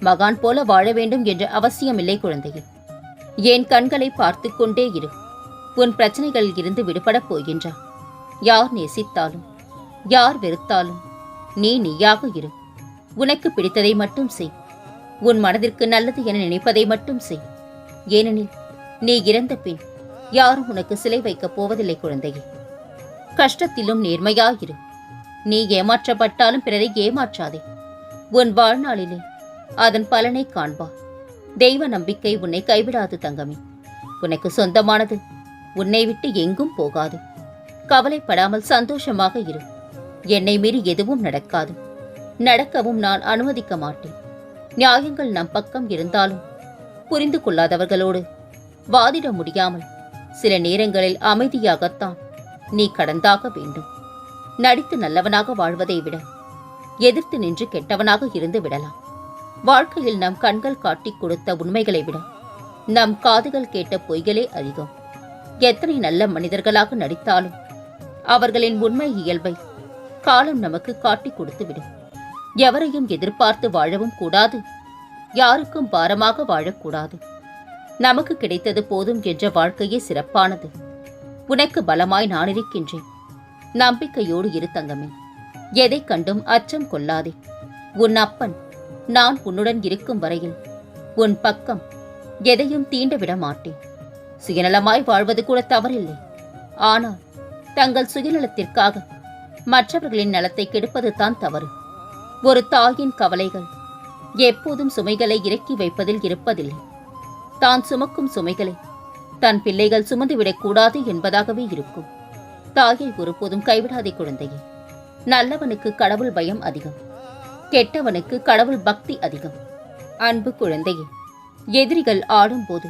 மகான் போல வாழ வேண்டும் என்ற அவசியமில்லை குழந்தையே. என் கண்களை பார்த்து கொண்டே இரு. உன் பிரச்சனைகளில் இருந்து விடுபடப் போகின்றாய். யார் நேசித்தாலும் யார் வெறுத்தாலும் நீ நீயாக இரு. உனக்கு பிடித்ததை மட்டும் செய். உன் மனதிற்கு நல்லது என நினைப்பதை மட்டும் செய். ஏனெனில் நீ இறந்த பின் யாரும் உனக்கு சிலை வைக்கப் போவதில்லை குழந்தையே. கஷ்டத்திலும் நேர்மையாயிரு. நீ ஏமாற்றப்பட்டாலும் பிறரை ஏமாற்றாதே. உன் வாழ்நாளிலே அதன் பலனை காண்பா. தெய்வ நம்பிக்கை உன்னை கைவிடாது தங்கமே. உனக்கு சொந்தமானது உன்னை விட்டு எங்கும் போகாது. கவலைப்படாமல் சந்தோஷமாக இரு. என்னை மீறி எதுவும் நடக்காது. நடக்கவும் நான் அனுமதிக்க மாட்டேன். நியாயங்கள் நம் பக்கம் இருந்தாலும் புரிந்து கொள்ளாதவர்களோடு வாதிட முடியாமல் சில நேரங்களில் அமைதியாகத்தான் நீ கடந்தாக வேண்டும். நடித்து நல்லவனாக வாழ்வதை விட எதிர்த்து நின்று கெட்டவனாக இருந்து விடலாம். வாழ்க்கையில் நம் கண்கள் காட்டிக் கொடுத்த உண்மைகளை விட நம் காதுகள் கேட்ட பொய்களே அதிகம். எத்தனை நல்ல மனிதர்களாக நடித்தாலும் அவர்களின் உண்மை இயல்பை காலம் நமக்கு காட்டிக் கொடுத்துவிடும். எவரையும் எதிர்பார்த்து வாழவும் கூடாது. யாருக்கும் பாரமாக வாழக்கூடாது. நமக்கு கிடைத்தது போதும் என்ற வாழ்க்கையே சிறப்பானது. உனக்கு பலமாய் நான் இருக்கின்றேன். நம்பிக்கையோடு இரு தங்கமே. எதைக் கண்டும் அச்சம் கொள்ளாதே. உன் அப்பன் நான் உன்னுடன் இருக்கும் வரையில் உன் பக்கம் எதையும் தீண்டவிட மாட்டேன் சுயநலமாய் வாழ்வது கூட தவறில்லை. ஆனால் தங்கள் சுயநலத்திற்காக மற்றவர்களின் நலத்தை கெடுப்பது தான் தவறு. ஒரு தாயின் கவலைகள் எப்போதும் சுமைகளை இறக்கி வைப்பதில் இருப்பதில்லை. தான் சுமக்கும் சுமைகளை தன் பிள்ளைகள் சுமந்துவிடக் கூடாது என்பதாகவே இருக்கும். தாயை ஒருபோதும் கைவிடாதே குழந்தையே. நல்லவனுக்கு கடவுள் பயம் அதிகம். கெட்டவனுக்கு கடவுள் பக்தி அதிகம். அன்பு குழந்தையே எதிரிகள் ஆடும்போது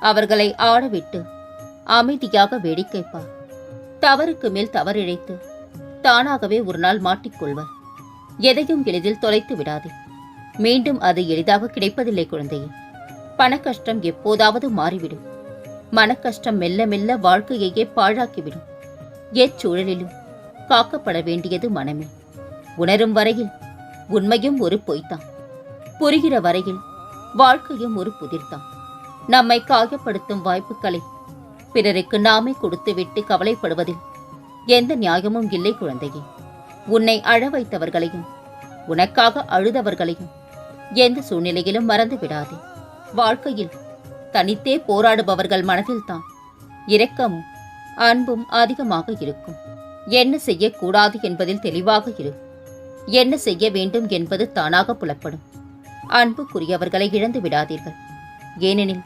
அவர்களை ஆடவிட்டு அமைதியாக வேடிக்கை பார் தவறுக்கு மேல் தவறிழைத்து தானாகவே ஒரு நாள் மாட்டிக்கொள்வர். எதையும் எளிதில் தொலைத்து விடாதே. மீண்டும் அது எளிதாக கிடைப்பதில்லை குழந்தையே. பணக்கஷ்டம் எப்போதாவது மாறிவிடும். மனக்கஷ்டம் மெல்ல மெல்ல வாழ்க்கையையே பாழாக்கிவிடும். எச்சூழலிலும் காக்கப்பட வேண்டியது மனமே. உணரும் வரையில் உண்மையும் ஒரு பொய்தான். புரிகிற வரையில் வாழ்க்கையும் ஒரு புதிர்தான். நம்மை காயப்படுத்தும் வாய்ப்புகளை பிறருக்கு நாமே கொடுத்துவிட்டு கவலைப்படுவதில் எந்த நியாயமும் இல்லை குழந்தையே. உன்னை அழ வைத்தவர்களையும் உனக்காக அழுதவர்களையும் எந்த சூழ்நிலையிலும் மறந்து விடாதே. வாழ்க்கையில் தனித்தே போராடுபவர்கள் மனதில்தான் இரக்கமும் அன்பும் அதிகமாக இருக்கும். என்ன செய்யக்கூடாது என்பதில் தெளிவாக இருக்கும் என்ன செய்ய வேண்டும் என்பது தானாக புலப்படும். அன்புக்குரியவர்களை இழந்து விடாதீர்கள். ஏனெனில்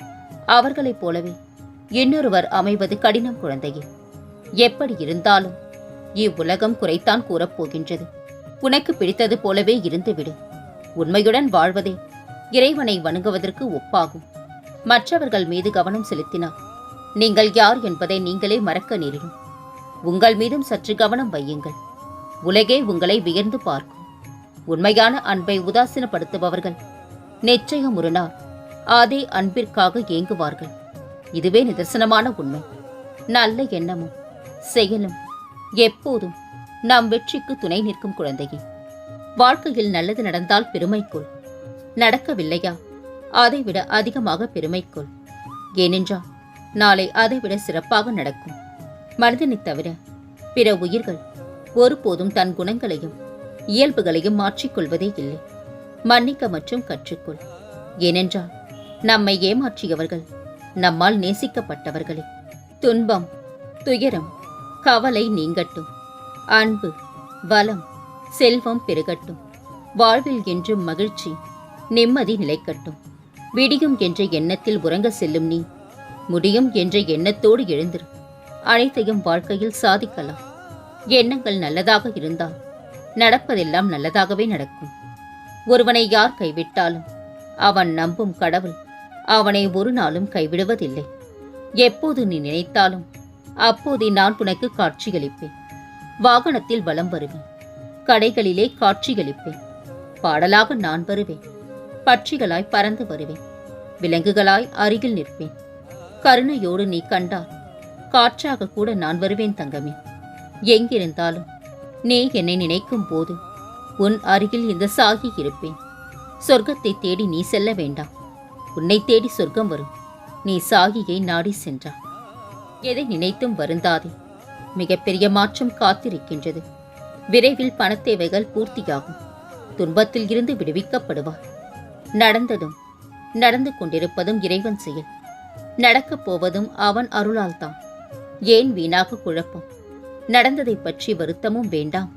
அவர்களைப் போலவே இன்னொருவர் அமைவது கடினம் குழந்தையே. எப்படி இருந்தாலும் இவ்வுலகம் குறைத்தான் கூறப்போகின்றது. உனக்கு பிடித்தது போலவே இருந்துவிடு. உண்மையுடன் வாழ்வதே இறைவனை வணங்குவதற்கு ஒப்பாகும். மற்றவர்கள் மீது கவனம் செலுத்தினார் நீங்கள் யார் என்பதை நீங்களே மறக்க நேரிடும். உங்கள் மீதும் சற்று கவனம் வையுங்கள். உலகே உங்களை வியர்ந்து பார்க்கும். உண்மையான அன்பை உதாசீனப்படுத்துபவர்கள் நிச்சயம் ஒரு நாள் அதே அன்பிற்காக ஏங்குவார்கள். இதுவே நிதர்சனமான உண்மை. நல்ல எண்ணமும் செயலும் எப்போதும் நம் வெற்றிக்கு துணை நிற்கும் குழந்தையே. வாழ்க்கையில் நல்லது நடந்தால் பெருமைக்குள். நடக்கவில்லையா? அதைவிட அதிகமாக பெருமைக்குள். ஏனென்றால் நாளை அதைவிட சிறப்பாக நடக்கும். மனிதனை தவிர பிற உயிர்கள் ஒருபோதும் தன் குணங்களையும் இயல்புகளையும் மாற்றிக்கொள்வதே இல்லை. மன்னிக்க மற்றும் கற்றுக்கொள். ஏனென்றால் நம்மை ஏமாற்றியவர்கள் நம்மால் நேசிக்கப்பட்டவர்களே. துன்பம் துயரம் கவலை நீங்கட்டும். அன்பு வளம் செல்வம் பெருகட்டும். வாழ்வில் என்று மகிழ்ச்சி நிம்மதி நிலைக்கட்டும். விடியும் என்ற எண்ணத்தில் உறங்க செல்லும் நீ முடியும் என்ற எண்ணத்தோடு எழுந்திரு. அனைத்தையும் வாழ்க்கையில் சாதிக்கலாம். எண்ணங்கள் நல்லதாக இருந்தால் நடப்பதெல்லாம் நல்லதாகவே நடக்கும். ஒருவனை யார் கைவிட்டாலும் அவன் நம்பும் கடவுள் அவனை ஒரு நாளும் கைவிடுவதில்லை. எப்போது நீ நினைத்தாலும் அப்போதே நான் உனக்கு காட்சியளிப்பேன். வாகனத்தில் வலம் வருவேன். கடைகளிலே காட்சியளிப்பேன். பாடலாக நான் வருவேன். பட்சிகளாய் பறந்து வருவேன். விலங்குகளாய் அருகில் நிற்பேன். கருணையோடு நீ கண்டால் காற்றாக கூட நான் வருவேன் தங்கமே. எங்கிருந்தாலும்? நீ என்னை நினைக்கும் போது உன் அருகில் இந்த சாகி இருப்பேன். சொர்க்கத்தை தேடி நீ செல்ல வேண்டாம். உன்னை தேடி சொர்க்கம் வரும். நீ சாகியை நாடி சென்றா. எதை நினைத்தும் வருந்தாதே. மிகப்பெரிய மாற்றம் காத்திருக்கின்றது. விரைவில் பணத்தேவைகள் பூர்த்தியாகும். துன்பத்தில் இருந்து விடுவிக்கப்படுவார் நடந்ததும் நடந்து கொண்டிருப்பதும் இறைவன் செயல். நடக்கப் போவதும் அவன் அருளால்தான் ஏன் வீணாக குழப்பம்? நடந்ததைப் பற்றி வருத்தமும் வேண்டாம்.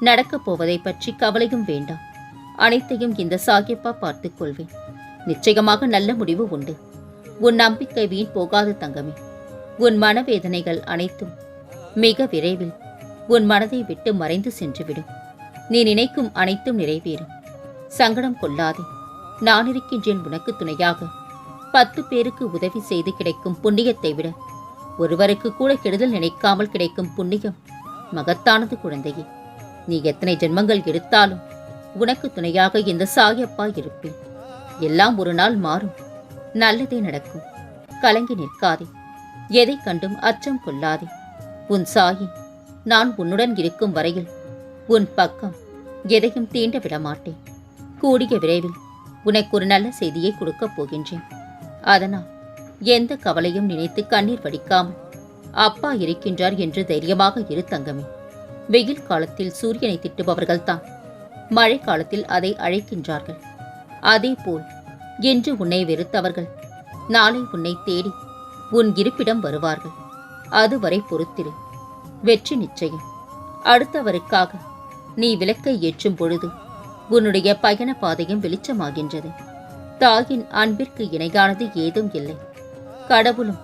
நடக்கப் போவதைப் பற்றி கவலையும் வேண்டாம். அனைத்தையும் இந்த சாகிப்பா பார்த்துக் கொள்வேன். நிச்சயமாக நல்ல முடிவு உண்டு. உன் நம்பிக்கை வீண் போகாது தங்கமே. உன் மனவேதனைகள் அனைத்தும் மிக விரைவில் உன் மனதை விட்டு மறைந்து சென்றுவிடும். நீ நினைக்கும் அனைத்தும் நிறைவேறும். சங்கடம் கொள்ளாதே. நான் இருக்கின்றேன் உனக்கு துணையாக. பத்து பேருக்கு உதவி செய்து கிடைக்கும் புண்ணியத்தை விட ஒருவருக்கு கூட கெடுதல் நினைக்காமல் கிடைக்கும் புண்ணியம் மகத்தானது குழந்தையே. நீ எத்தனை ஜென்மங்கள் எடுத்தாலும் உனக்கு துணையாக இந்த சாயப்பா இருப்பேன். எல்லாம் ஒரு நாள் மாறும். நல்லதே நடக்கும். கலங்கி நிற்காதே. எதை கண்டும் அச்சம் கொள்ளாதே. உன் சாயி நான் உன்னுடன் இருக்கும் வரையில் உன் பக்கம் எதையும் தீண்ட விட மாட்டேன் கூடிய விரைவில் உனக்கு ஒரு நல்ல செய்தியை கொடுக்கப் போகின்றேன். அதனால் எந்த கவலையும் நினைத்து கண்ணீர் வடிக்காமல் அப்பா இருக்கின்றார் என்று தைரியமாக இரு தங்கமே. வெயில் காலத்தில் சூரியனை திட்டுபவர்கள்தான். மழை காலத்தில் அதை அழைக்கின்றார்கள். அதேபோல் இன்று உன்னை வெறுத்தவர்கள். நாளை உன்னை தேடி உன் இருப்பிடம் வருவார்கள். அதுவரை பொறுத்திரு. வெற்றி நிச்சயம். அடுத்தவருக்காக நீ விளக்கை ஏற்றும் பொழுது உன்னுடைய பயண பாதையும் வெளிச்சமாகின்றது. தாயின் அன்பிற்கு இணையானது ஏதும் இல்லை. கடவுளும்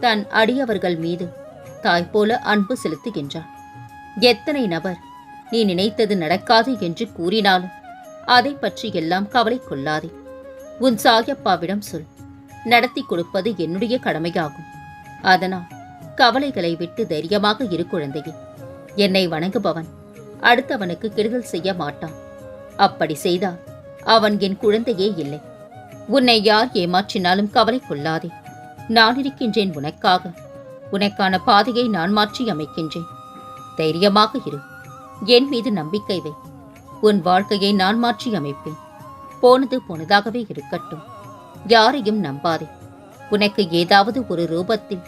தன் அடியவர்கள் மீது தாய் போல அன்பு செலுத்துகின்றான். எத்தனை நபர் நீ நினைத்தது நடக்காது என்று கூறினாலும் அதை பற்றி எல்லாம் கவலை கொள்ளாதே. உன் சாயப்பாவிடம் சொல். நடத்தி கொடுப்பது என்னுடைய கடமையாகும். அதனால் கவலைகளை விட்டு தைரியமாக இரு குழந்தையே. என்னை வணங்குபவன் அடுத்தவனுக்கு கெடுதல் செய்ய மாட்டான். அப்படி செய்தால் அவன் என் குழந்தையே இல்லை. உன்னை யார் ஏமாற்றினாலும் கவலை கொள்ளாதே. நான் இருக்கின்றேன் உனக்காக. உனக்கான பாதையை நான் மாற்றி அமைக்கின்றேன். தைரியமாக இரு. என் மீது நம்பிக்கை வை. உன் வாழ்க்கையை நான் மாற்றி அமைப்பேன். போனது போனதாகவே இருக்கட்டும். யாரையும் நம்பாதே. உனக்கு ஏதாவது ஒரு ரூபத்தில்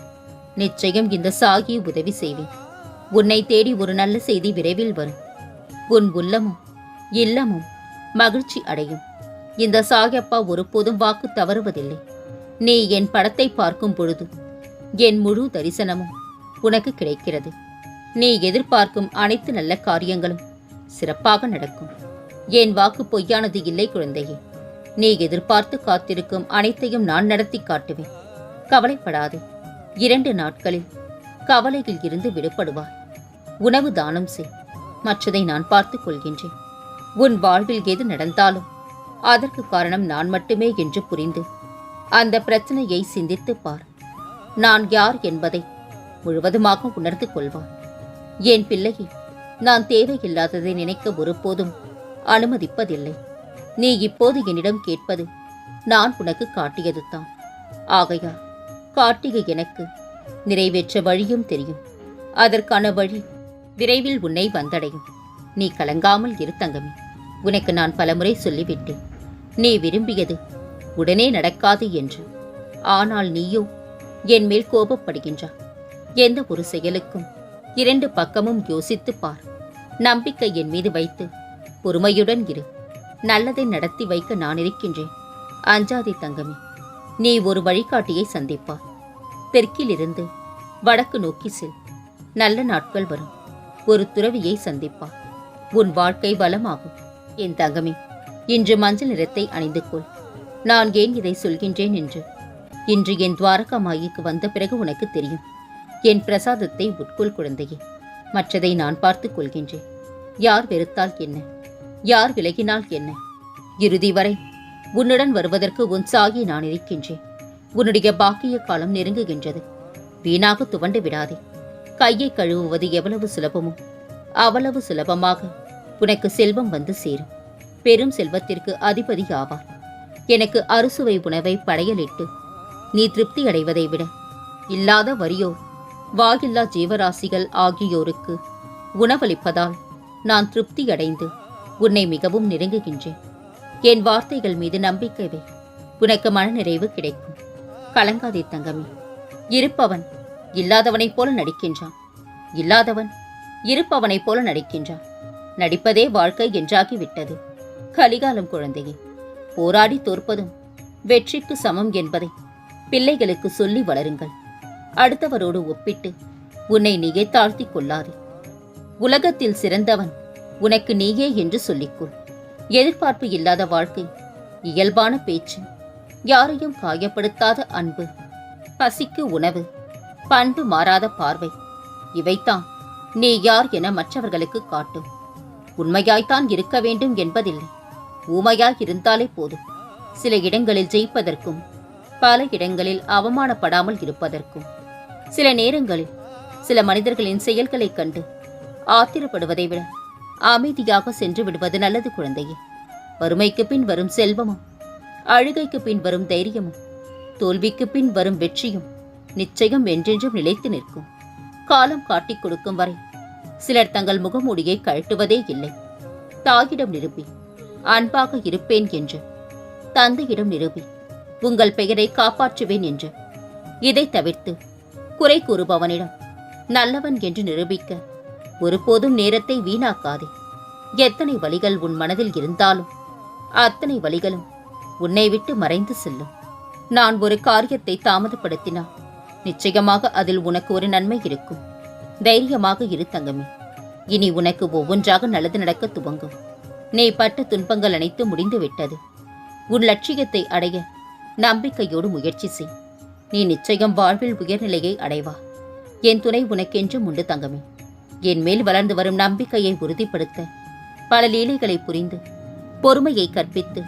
நிச்சயம் இந்த சாகி உதவி செய்வேன். உன்னை தேடி ஒரு நல்ல செய்தி விரைவில் வரும். உன் உள்ளமும் இல்லமும் மகிழ்ச்சி அடையும். இந்த சாயப்பா ஒருபோதும் வாக்கு தவறுவதில்லை. நீ என் படத்தை பார்க்கும் பொழுது என் முழு தரிசனமும் உனக்கு கிடைக்கிறது. நீ எதிர்பார்க்கும் அனைத்து நல்ல காரியங்களும் சிறப்பாக நடக்கும். என் வாக்கு பொய்யானது இல்லை குழந்தையே. நீ எதிர்பார்த்து காத்திருக்கும் அனைத்தையும் நான் நடத்தி காட்டுவேன். கவலைப்படாதே. இரண்டு நாட்களில் கவலையில் இருந்து விடுபடுவாய். உணவு தானம் செய். மற்றதை நான் பார்த்துக் கொள்கின்றேன். உன் வாழ்வில் எது நடந்தாலும் அதற்கு காரணம் நான் மட்டுமே என்று புரிந்து அந்த பிரச்சனையை சிந்தித்துப் பார். நான் யார் என்பதை முழுவதுமாக உணர்ந்து கொள்வான். என் பிள்ளையை நான் தேவையில்லாததை நினைக்க ஒருபோதும் அனுமதிப்பதில்லை. நீ இப்போது என்னிடம் கேட்பது நான் உனக்கு காட்டியதுதான் ஆகையா காட்டிய எனக்கு நிறைவேற்ற வழியும் தெரியும். அதற்கான வழி விரைவில் உன்னை வந்தடையும். நீ கலங்காமல் இரு தங்கமே. உனக்கு நான் பலமுறை சொல்லிவிட்டேன். நீ விரும்பியது உடனே நடக்காது என்று. ஆனால் நீயோ என் மேல் கோபப்படுகின்றாய். எந்த ஒரு செயலுக்கும் இரண்டு பக்கமும் யோசித்துப் பார். நம்பிக்கை என் மீது வைத்து பொறுமையுடன் இரு. நல்லதை நடத்தி வைக்க நான் இருக்கின்றேன். அஞ்சாதி தங்கமே நீ ஒரு வழிகாட்டியை சந்திப்பார் தெற்கிலிருந்து வடக்கு நோக்கி செல். நல்ல நாட்கள் வரும். ஒரு துறவியை சந்திப்பார் உன் வாழ்க்கை வளமாகும். என் தங்கமே இன்று மஞ்சள் நிறத்தை அணிந்து கொள். நான் ஏன் இதை சொல்கின்றேன் என்று? இன்று என் துவாரகா மாயிக்கு வந்த பிறகு உனக்கு தெரியும். என் பிரசாதத்தை உட்கொள் குழந்தையே. மற்றதை நான் பார்த்துக் கொள்கின்றேன். யார் வெறுத்தால் என்ன? யார் விலகினால் என்ன? இறுதி வரை உன்னுடன் வருவதற்கு உன் சாகி நான் இருக்கின்றேன் உன்னுடைய பாக்கிய காலம் நெருங்குகின்றது. வீணாக துவண்டு விடாதே. கையை கழுவுவது எவ்வளவு சுலபமோ அவ்வளவு சுலபமாக உனக்கு செல்வம் வந்து சேரும். பெரும் செல்வத்திற்கு அதிபதி ஆவார். எனக்கு அறுசுவை உணவை படையலிட்டு நீ திருப்தி அடைவதை விட இல்லாத வறியோர் வாயில்லா ஜீவராசிகள் ஆகியோருக்கு உணவளிப்பதால் நான் திருப்தி அடைந்து உன்னை மிகவும் நெருங்குகின்றேன். என் வார்த்தைகள் மீது நம்பிக்கைவே உனக்கு மனநிறைவு கிடைக்கும். கலங்காதே தங்கமே. இருப்பவன் இல்லாதவனைப் போல நடிக்கின்றான். இல்லாதவன் இருப்பவனைப் போல நடிக்கின்றான். நடிப்பதே வாழ்க்கை என்றாகிவிட்டது. கலிகாலம் குழந்தையே. போராடி தோற்பதும் வெற்றிக்கு சமம் என்பதை பிள்ளைகளுக்கு சொல்லி வளருங்கள். அடுத்தவரோடு ஒப்பிட்டு உன்னை நீயே தாழ்த்திக் கொள்ளாதே. உலகத்தில் சிறந்தவன் உனக்கு நீயே என்று சொல்லிக்கொள். எதிர்பார்ப்பு இல்லாத வாழ்க்கை இயல்பான பேச்சு யாரையும் காயப்படுத்தாத அன்பு பசிக்கு உணவு பண்பு மாறாத பார்வை இவைத்தான் நீ யார் என மற்றவர்களுக்கு காட்டும். உண்மையாய்த்தான் இருக்க வேண்டும் என்பதில்லை. ஊமையாயிருந்தாலே போதும். சில இடங்களில் ஜெயிப்பதற்கும் பல இடங்களில் அவமானப்படாமல் இருப்பதற்கும். சில நேரங்களில் சில மனிதர்களின் செயல்களைக் கண்டு ஆத்திரப்படுவதை விட அமைதியாக சென்று விடுவது நல்லது குழந்தையே. வறுமைக்கு பின் வரும் செல்வமும் அழுகைக்கு பின் வரும் தைரியமும் தோல்விக்கு பின் வரும் வெற்றியும் நிச்சயம் என்றென்றும் நிலைத்து நிற்கும். காலம் காட்டிக் கொடுக்கும் வரை சிலர் தங்கள் முகமூடியை கழட்டுவதே இல்லை. தாயிடம் நிரூபி அன்பாக இருப்பேன் என்று. தந்தையிடம் நிரூபி உங்கள் பெயரை காப்பாற்றுவேன் என்று. இதை தவிர்த்து குறை கூறுபவனிடம் நல்லவன் என்று நிரூபிக்க ஒருபோதும் நேரத்தை வீணாக்காதே. எத்தனை வழிகள் உன் மனதில் இருந்தாலும் அத்தனை வழிகளும் உன்னை விட்டு மறைந்து செல்லும். நான் ஒரு காரியத்தை தாமதப்படுத்தினால் நிச்சயமாக அதில் உனக்கு ஒரு நன்மை இருக்கும். தைரியமாக இரு தங்கமே. இனி உனக்கு ஒவ்வொன்றாக நல்லது நடக்க துவங்கும். நீ பட்ட துன்பங்கள் அனைத்தும் முடிந்துவிட்டது. உன் லட்சியத்தை அடைய நம்பிக்கையோடு முயற்சி செய். நீ நிச்சயம் வாழ்வில் உயர்நிலையை அடைவா. என் துணை உனக்கென்றும் உண்டு தங்கமே. என் மேல் வளர்ந்து வரும் நம்பிக்கையை உறுதிப்படுத்த பல லீலைகளை புரிந்து பொறுமையை கற்பித்து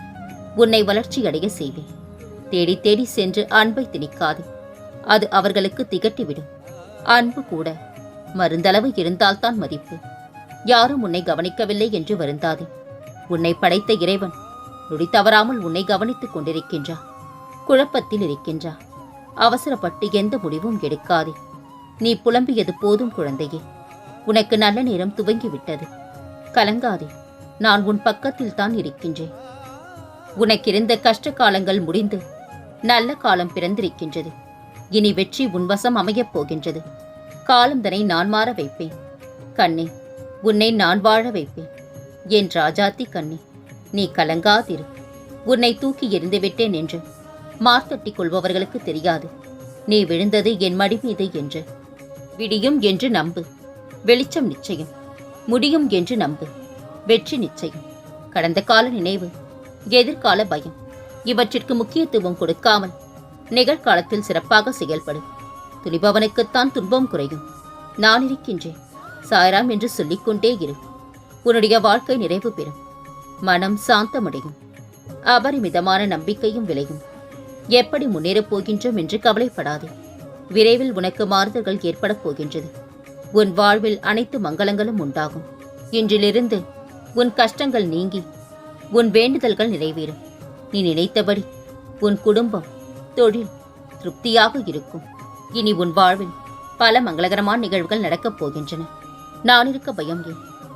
உன்னை வளர்ச்சியடைய செய்வேன் தேடி தேடி சென்று அன்பை திணிக்காது. அது அவர்களுக்கு திகட்டிவிடும். அன்பு கூட மருந்தளவு இருந்தால்தான் மதிப்பு. யாரும் உன்னை கவனிக்கவில்லை என்று வருந்தாதே. உன்னை படைத்த இறைவன் நொடி தவறாமல் உன்னை கவனித்துக் கொண்டிருக்கின்றார். குழப்பத்தில் இருக்கின்றார். அவசரப்பட்டு எந்த முடிவும் எடுக்காதே. நீ புலம்பியது போதும் குழந்தையே. உனக்கு நல்ல நேரம் துவங்கிவிட்டது. கலங்காதே. நான் உன் பக்கத்தில் தான் இருக்கின்றேன். உனக்கிருந்த கஷ்ட காலங்கள் முடிந்து நல்ல காலம் பிறந்திருக்கின்றது. இனி வெற்றி உன்வசம் அமையப் போகின்றது. காலந்தனை நான் மாற வைப்பேன். கண்ணே உன்னை நான் வாழ வைப்பேன். என் ராஜாத்தி கண்ணி நீ கலங்காதிரு. உன்னை தூக்கி எறிந்து விட்டேன் என்று மார்த்தட்டி கொள்பவர்களுக்கு தெரியாது. நீ விழுந்தது என் மடி மீது என்று. விடியும் என்று நம்பு. வெளிச்சம் நிச்சயம். முடியும் என்று நம்பு. வெற்றி நிச்சயம். கடந்த கால நினைவு எதிர்கால பயம். இவற்றிற்கு முக்கியத்துவம் கொடுக்காமல் நிகழ்காலத்தில் சிறப்பாக செயல்படும் துணிபவனுக்குத்தான் துன்பம் குறையும். நான் இருக்கின்றேன். சாய்ராம் என்று சொல்லிக்கொண்டே இரு. உன்னுடைய வாழ்க்கை நிறைவு பெறும். மனம் சாந்தமடையும். அபரிமிதமான நம்பிக்கையும் விளையும். எப்படி முன்னேறப் போகின்றோம் என்று கவலைப்படாதே. விரைவில் உனக்கு மாறுதல்கள் ஏற்படப் போகின்றது. உன் வாழ்வில் அனைத்து மங்களங்களும் உண்டாகும். இன்றிலிருந்து உன் கஷ்டங்கள் நீங்கி உன் வேண்டுதல்கள் நிறைவேறும். நீ நினைத்தபடி உன் குடும்பம் தொழில் திருப்தியாக இருக்கும். இனி உன் வாழ்வில் பல மங்களகரமான நிகழ்வுகள் நடக்கப் போகின்றன. நான் இருக்க பயம் ஏன்?